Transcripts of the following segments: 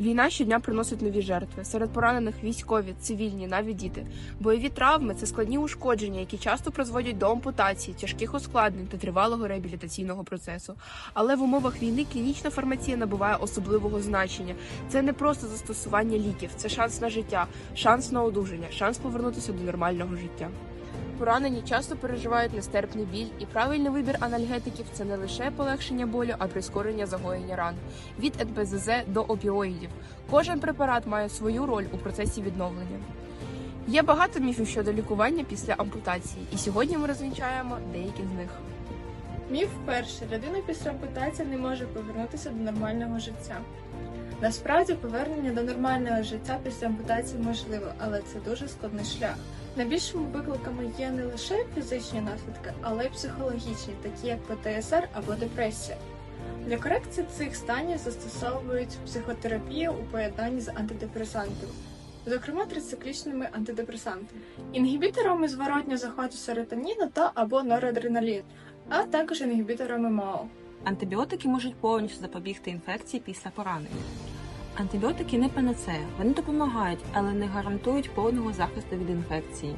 Війна щодня приносить нові жертви. Серед поранених військові, цивільні, навіть діти. Бойові травми це складні ушкодження, які часто призводять до ампутації, тяжких ускладнень та тривалого реабілітаційного процесу. Але в умовах війни клінічна фармація набуває особливого значення. Це не просто застосування ліків, це шанс на життя, шанс на одужання, шанс повернутися до нормального життя. Поранені часто переживають нестерпний біль, і правильний вибір анальгетиків це не лише полегшення болю, а прискорення загоєння ран. Від НПЗЗ до опіоїдів. Кожен препарат має свою роль у процесі відновлення. Є багато міфів щодо лікування після ампутації, і сьогодні ми розвінчаємо деякі з них. Міф перший. Людина після ампутації не може повернутися до нормального життя. Насправді повернення до нормального життя після ампутації можливо, але це дуже складний шлях. Найбільшими викликами є не лише фізичні наслідки, але й психологічні, такі як ПТСР або депресія. Для корекції цих станів застосовують психотерапію у поєднанні з антидепресантами, зокрема трициклічними антидепресантами, інгібіторами зворотнього заходу серотоніну та або норадреналін, а також інгібіторами МАО. Антибіотики можуть повністю запобігти інфекції після поранення. Антибіотики не панацея, вони допомагають, але не гарантують повного захисту від інфекції.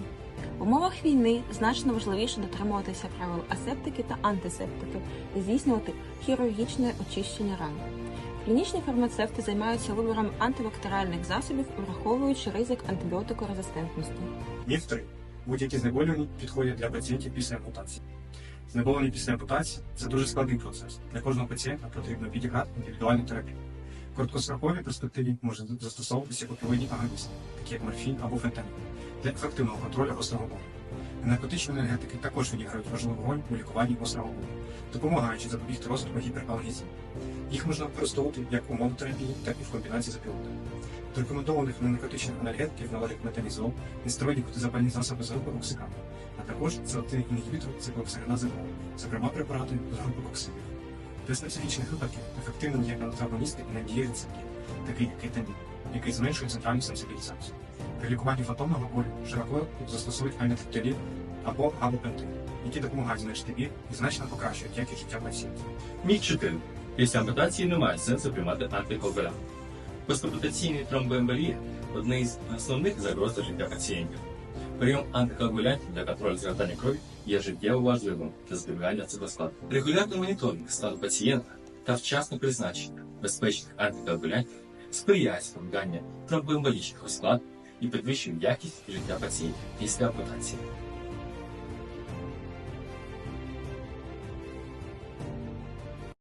В умовах війни значно важливіше дотримуватися правил асептики та антисептики і здійснювати хірургічне очищення ран. Клінічні фармацевти займаються вибором антибактеріальних засобів, враховуючи ризик антибіотикорезистентності. Міф 3. Будь-які знеболювання підходять для пацієнтів після ампутації. Знеболення після ампутації це дуже складний процес. Для кожного пацієнта потрібно підігати індивідуальну терапію. В короткостроковій перспективі може застосовуватися опіоїдні агоністи, такі як морфін або фентанін, для ефективного контролю гострого болю. Наркотичні енергетики також відіграють важливу роль у лікуванні гострого болю, допомагаючи запобігти розвитку гіпералгезії. Їх можна використовувати як у монотерапії, так і в комбінації з опіоїдами. До рекомендованих ненаркотичних енергетиків належать метанізол, нестероїдні протизапальні засоби з групи оксикану, а також селективний інгібітор циклоксигенази ГО, зокрема препарати з групи коксидів. Для специфічних випадків ефективним є антагоністи і надії рецептів, такий як кетамін, який зменшує центральну сенсибілізацію. При лікуванні фантомного болю широко застосують альметриптилін або габапентин, які допомагають зменшити біль і значно покращують якість життя пацієнтів. Міф 4. Після ампутації немає сенсу приймати антикоагулянти. Постампутаційні тромбоемболії – одне із основних загроз для життя пацієнтів. Прийом антикоагулянтів для контроля згортання крови ежедневно важливым для зберігання цього складу. Регулярний моніторинг стану пацієнта та вчасне призначення безпечних антикоагулянтів сприяє запобіганню тромбоемболічних ускладнень і підвищує якість життя пацієнтів після ампутації.